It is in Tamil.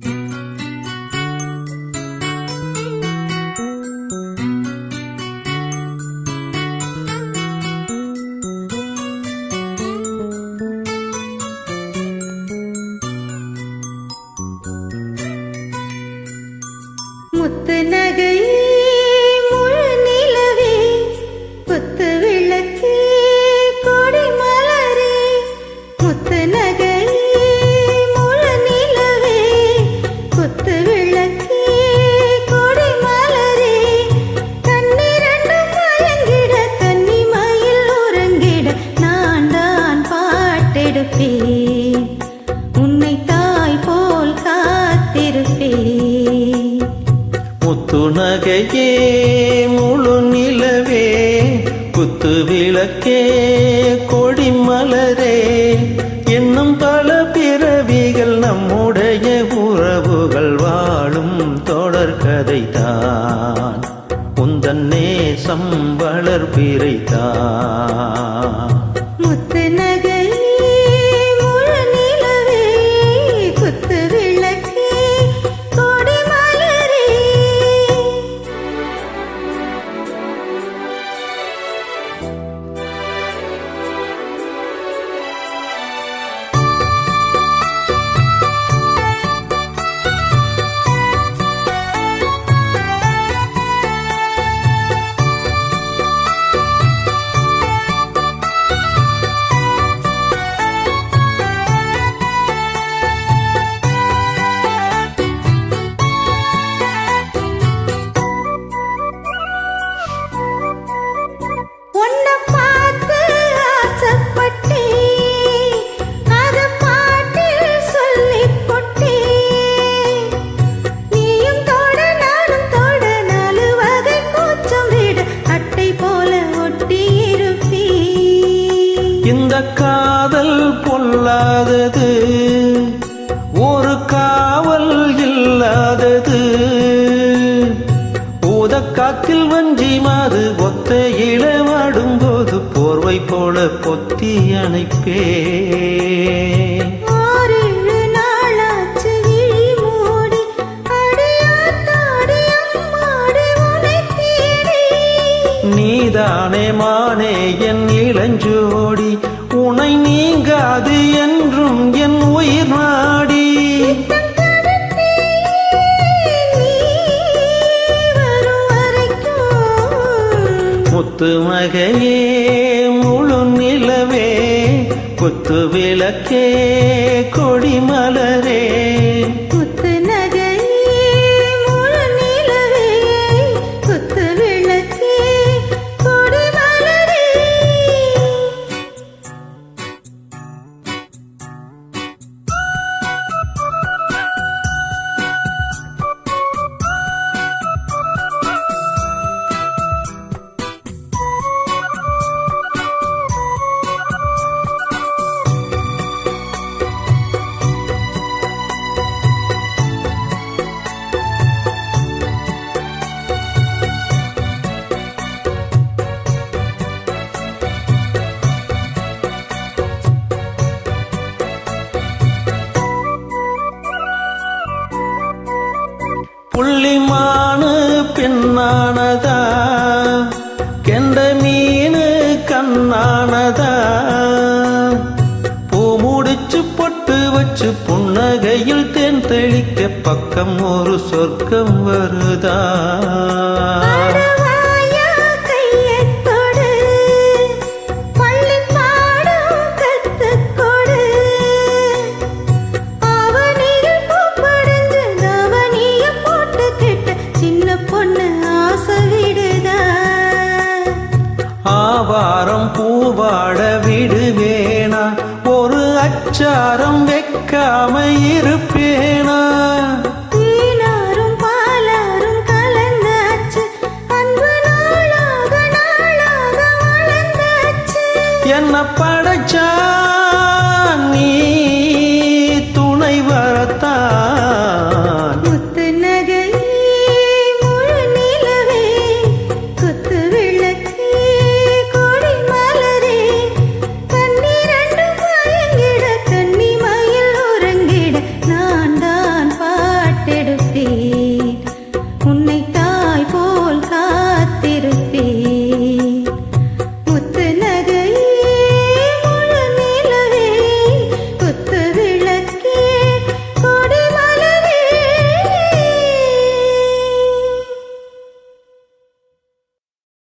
முத்து முத்து முழு நிலவே குத்து விளக்கே கொடி மலரே. இன்னும் பல பிறவிகள் நம்முடைய உறவுகள் வாழும் தொடர் தான் உந்தன் நேசம் வளர்பிறைதான் இந்த காதல் பொல்லாதது. ஒரு காவல் இல்லாதது. ஊதக்காத்தில் வஞ்சி மாறு ஒத்த இளவாடும்போது போர்வை போல பொத்தி அணைப்பே நீதானே மானே என் இளஞ்சோடி. முத்து மகையே முழு நிலவே குத்து விளக்கே. பெண்ணானதா கெண்ட மீனு கண்ணானதா? பூ முடிச்சு பொட்டு வச்சு புன்னகையில் தேன் தெளிக்க பக்கம் ஒரு சொர்க்கம் வருதா? ஆவாரம் பூவாட விடுவேனா? ஒரு அச்சாரம் வைக்காம இருப்பேனா?